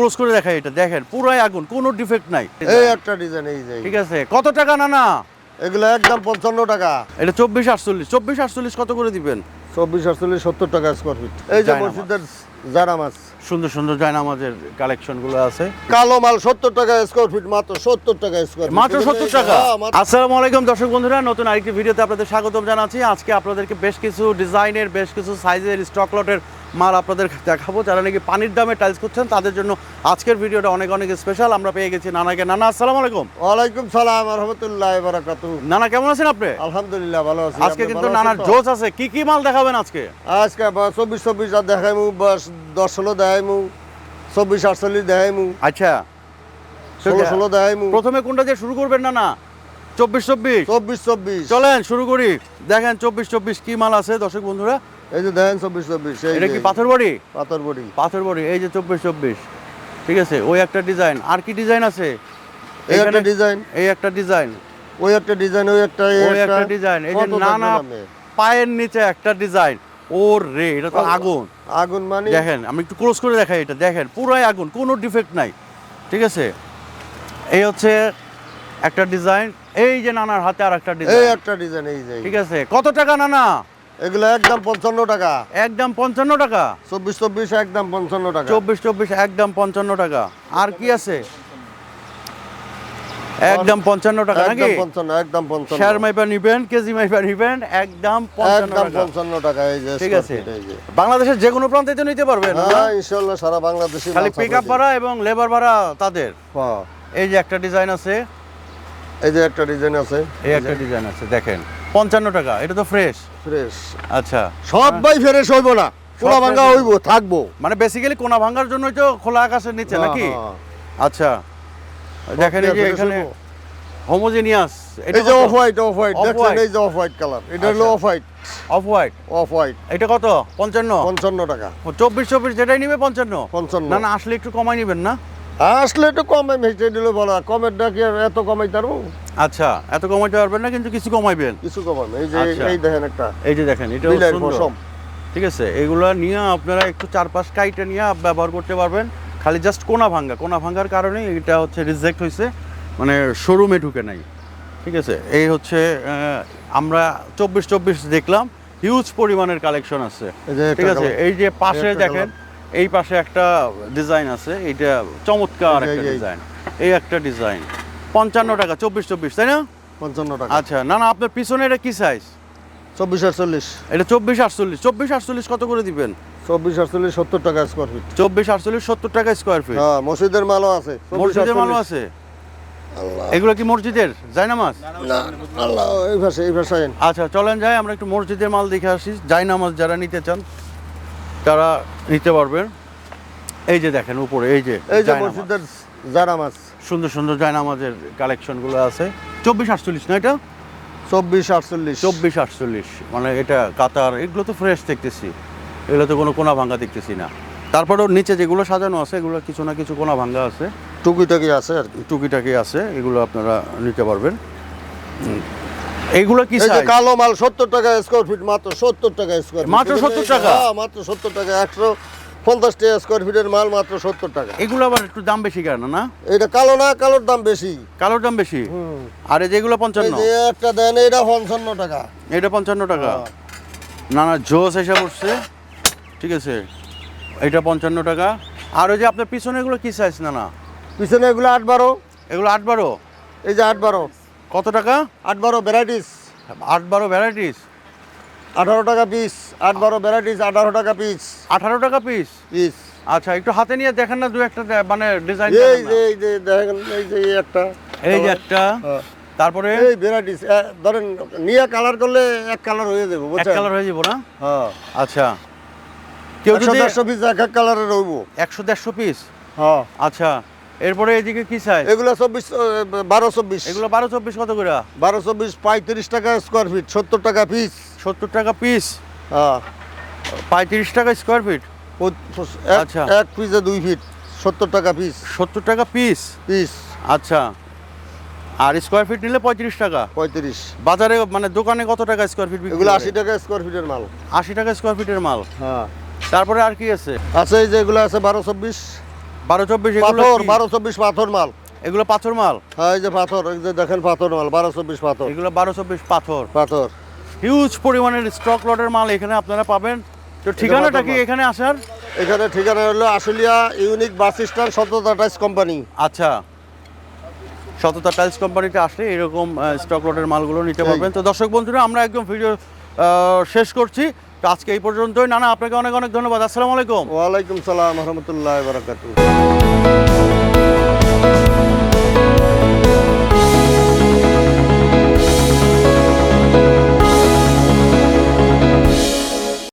Close করে দেখাই এটা। দেখেন পুরাই আগুন কোনো ডিফেক্ট নাই। এই একটা ডিজাইন এই যে ঠিক আছে কত টাকা না না এগুলো একদম পঞ্চান্ন টাকা। এটা চব্বিশ আটচল্লিশ। চব্বিশ আটচল্লিশ কত করে দিবেন? চব্বিশ আটচল্লিশ সত্তর টাকা স্কোয়ার ফিট এই যে মসজিদের মাছ সুন্দর সুন্দর জায়নামাজের কালেকশনগুলো আছে। কালো মাল সত্তর টাকা স্কোয়ার ফিট মাত্র সত্তর টাকা স্কোয়ার মাত্র সত্তর টাকা? হ্যাঁ, আসসালামু আলাইকুম দর্শক বন্ধুরা নতুন আরেকটি ভিডিওতে আপনাদের স্বাগতম জানাচ্ছি। আজকে আপনাদেরকে বেশ কিছু ডিজাইনের বেশ কিছু সাইজের স্টক লটের মাল আপনাদের দেখাবো। যারা নাকি পানির দামে টাইলস করছেন তাদের জন্য আজকের ভিডিওটা অনেক অনেক স্পেশাল আমরা পেয়ে গেছি নানাকে। নানা আসসালামু আলাইকুম। ওয়ালাইকুম সালাম রহমতুল্লাহ বারাকাতু নানা কেমন আছেন আপনি? আলহামদুলিল্লাহ ভালো আছি। আজকে কিন্তু নানার জোশ আছে। কি কি মাল দেখাবেন আজকে? আজকে চব্বিশ চব্বিশ আর দেখাইমু বাস দশ ষোলো দেখাইমু চব্বিশ আটচল্লিশ দেখাইমু। আচ্ছা। ষোলো ষোলো দেখাইমু। প্রথমে কোনটা দিয়ে শুরু করবেন না না চব্বিশ চব্বিশ। চব্বিশ চব্বিশ। চলেন শুরু করি। দেখেন চব্বিশ চব্বিশ কি মাল আছে দর্শক বন্ধুরা? এই যে দেখেন চব্বিশ চব্বিশ এটা কি পাথর বড়ি? পাথর বড়ি। পাথর বড়ি এই যে চব্বিশ চব্বিশ। ঠিক আছে ওই একটা ডিজাইন। আর কি ডিজাইন আছে? এই একটা ডিজাইন। এই একটা ডিজাইন। ওই একটা ডিজাইন ওই একটা ওই একটা ডিজাইন। এই যে নানা পায়ের নিচে একটা ডিজাইন। ওর রে এটা তো আগুন। আগুন মানে? দেখেন আমি একটু ক্লোজ করে দেখাই এটা। দেখেন পুরাই আগুন কোনো ডিফেক্ট নাই। ঠিক আছে? এই হচ্ছে একটা ডিজাইন এই যে নানার হাতে আর একটা ডিজাইন এই একটা ডিজাইন এই যে ঠিক আছে কত টাকা নানা? এগুলো একদম পঞ্চান্ন টাকা। একদম পঞ্চান্ন টাকা? চব্বিশ চব্বিশ একদম পঞ্চান্ন টাকা। চব্বিশ চব্বিশ একদম পঞ্চান্ন টাকা। আর কি আছে? একদম পঞ্চান্ন টাকা নাকি? একদম পঞ্চান্ন। একদম পঞ্চান্ন শেয়ার মাইপা নিবেন কেজি মাইপা নিবেন একদম একদম টাকা। পঞ্চান্ন টাকা এই যে ঠিক আছে। বাংলাদেশের যে কোনো প্রান্তে তো নিতে পারবেন হ্যাঁ ইনশাল্লাহ সারা বাংলাদেশে খালি পিক আপ ভাড়া এবং লেবার ভাড়া তাদের। হ্যাঁ। এই যে একটা ডিজাইন আছে। এই যে একটা ডিজাইন আছে। এই একটা ডিজাইন আছে দেখেন। পঞ্চান্ন টাকা এটা তো ফ্রেশ ফ্রেশ আচ্ছা। সবাই ফ্রেশ হইব না। পোলা ভাঙ্গা হইব থাকব। মানে বেসিক্যালি কোনা ভাঙার জন্যই তো খোলা আকাশের নিচে নাকি? হ্যাঁ, আচ্ছা। দেখেন এই যে এখানে। হোমোজেনিয়াস এই যে off white off white white? এই যে অফ হোয়াইট কালার এটা হলো। Off white off white off white এটা কত? পঞ্চান্ন? পঞ্চান্ন টাকা। চব্বিশ চব্বিশ যেটাই নিবে পঞ্চান্ন? পঞ্চান্ন। না না আসলে একটু কমাই নিবেন না? আসলে একটু কমে মেটে দিলে বলো কমের ডাকি এত কমাই তারও আচ্ছা এত কমাইতে পারবেন না কিন্তু কিছু কমাইবেন। কিছু কমাবে এই যে আচ্ছা। এই দেখেন একটা এই যে দেখেন এটা সুন্দর। ঠিক আছে এগুলো নিয়ে আপনারা একটু চার পাঁচ কাইটে নিয়ে ব্যবহার করতে পারবেন। খালি জাস্ট কোনা ভাঙ্গা কোনা ভাঙ্গার কারণে এটা হচ্ছে রিজেক্ট হয়েছে মানে শোরুমে ঢুকে নাই। ঠিক আছে এই হচ্ছে আমরা চব্বিশ চব্বিশ দেখলাম হিউজ পরিমাণের কালেকশন আছে। ঠিক আছে এই যে পাশে দেখেন এই পাশে একটা ডিজাইন আছে এইটা চমৎকার একটা ডিজাইন এই একটা ডিজাইন পঞ্চান্ন টাকা চব্বিশ চব্বিশ তাই না? পঞ্চান্ন টাকা। আচ্ছা না না আপনার পিছনে এটা কি সাইজ চব্বিশ আটচল্লিশ। এটা চব্বিশ আটচল্লিশ। চব্বিশ আটচল্লিশ কত করে দিবেন? চব্বিশ আটচল্লিশ সত্তর টাকা স্কোয়ার ফিট চব্বিশ আটচল্লিশ সত্তর টাকা স্কোয়ার ফিট হ্যাঁ মসজিদের মালও আছে। মসজিদের মালও 48 আছে? আল্লাহ। এগুলো কি মসজিদের? জায়নামাজ? না আল্লাহ। এই ভাষা এই ভাষায় আচ্ছা চলেন যাই আমরা একটু মসজিদের মাল দেখে আসি। জায়নামাজ যারা নিতে চান তারা নিতে পারবেন এই যে দেখেন উপরে এই যে এই যে জায়নামাজ। মসজিদের মাছ সুন্দর সুন্দর জায়নামাজের কালেকশনগুলো আছে। চব্বিশ আটচল্লিশ না এটা? চব্বিশ আটচল্লিশ। চব্বিশ আটচল্লিশ মানে এটা কাতার এগুলো তো ফ্রেশ দেখতেছি। এগুলো তো কোনো কোনা ভাঙ্গা দেখতেছি না। তারপরেও নিচে যেগুলো সাজানো আছে এগুলো কিছু না কিছু কোনা ভাঙ্গা আছে। টুকিটাকি আছে আর কি। টুকিটাকি আছে এগুলো আপনারা নিতে পারবেন। হুম। এইগুলো কি এই যে কালো মাল সত্তর টাকা স্কোয়ার ফিট মাত্র সত্তর টাকা স্কোয়ার মাত্র 70 টাকা? মাত্র সত্তর টাকা। একশো পঞ্চাশ টাকা স্কোয়ার ফিটের মাল মাত্র সত্তর টাকা। এগুলো আবার একটু দাম বেশি কেন না? এটা কালো না কালোর দাম বেশি। কালোর দাম বেশি? আর এই যেগুলো এই পঞ্চান্ন একটা দেন এটা পঞ্চান্ন টাকা। এটা পঞ্চান্ন টাকা? হ্যাঁ। না না জোস এসে পড়ছে ঠিক আছে? এটা পঞ্চান্ন টাকা। আর ওই যে আপনার পিছনে এগুলো কি সাইজ না না? পিছনে এগুলো আট বারো। এগুলো আট বারো? এই যে আট বারো। কত টাকা? আট বারো ভ্যারাইটিস আট বারো ভ্যারাইটিস আঠারো টাকা পিস আট বারো ভ্যারাইটিস আঠারো টাকা পিস আঠারো টাকা পিস পিস আচ্ছা একটু হাতে নিয়ে দেখেন না দু একটা মানে ডিজাইন এই যে এই যে দেখেন এই যে এই একটা। এই যে একটা। হ্যাঁ। তারপরে? এই ভ্যারাইটিস ধরেন নিয়ে কালার করলে এক কালার হয়ে যাবে এক বুঝছেন? কালার হয়ে যাব না? হ্যাঁ। আচ্ছা। কেউ একশো যদি দেড়শো পিস এক এক কালারের রইব। একশো দেড়শো পিস হ্যাঁ। আচ্ছা। এরপরে এদিকে কি সাইজ এগুলো চব্বিশ বারো চব্বিশ। এগুলো বারো চব্বিশ কত করে? বারো চব্বিশ পঁয়ত্রিশ টাকা স্কোয়ার ফিট সত্তর টাকা পিস সত্তর টাকা পিস হ্যাঁ। পঁয়ত্রিশ টাকা স্কোয়ার ফিট আচ্ছা। এক পিসে দুই ফিট সত্তর টাকা পিস সত্তর টাকা পিস পিস আচ্ছা। আর স্কোয়ার ফিট নিলে পঁয়ত্রিশ টাকা? পঁয়ত্রিশ। বাজারে মানে দোকানে কত টাকা স্কোয়ার ফিট এগুলো আশি টাকা স্কোয়ার ফিটের মাল। আশি টাকা স্কোয়ার ফিটের মাল। হ্যাঁ। তারপরে আর কি আছে? আছে এই যে এগুলো আছে বারো চব্বিশ। বারো চব্বিশ পাথর বারো চব্বিশ পাথর মাল। এগুলো পাথর মাল? হ্যাঁ এই যে পাথর এই যে দেখেন পাথর মাল বারো চব্বিশ পাথর। এগুলো বারো চব্বিশ পাথর। পাথর। হিউজ পরিমাণের স্টক লটের মাল এখানে আপনারা পাবেন। তো ঠিকানাটা কি এখানে আসার? এখানে ঠিকানা হলো আশুলিয়া ইউনিক বাস স্ট্যান্ড সততা টাইস কোম্পানি। আচ্ছা। সততা টাইলস কোম্পানিতে আসলে এরকম স্টক লটের মালগুলো নিতে পারবেন। তো দর্শক বন্ধুরা আমরা একদম ভিডিও শেষ করছি। তো আজকে এই পর্যন্তই। নানা, আপনাকে অনেক অনেক ধন্যবাদ। আসসালামু আলাইকুম। ওয়ালাইকুম সালাম, রহমতুল্লাহ বারাকাতু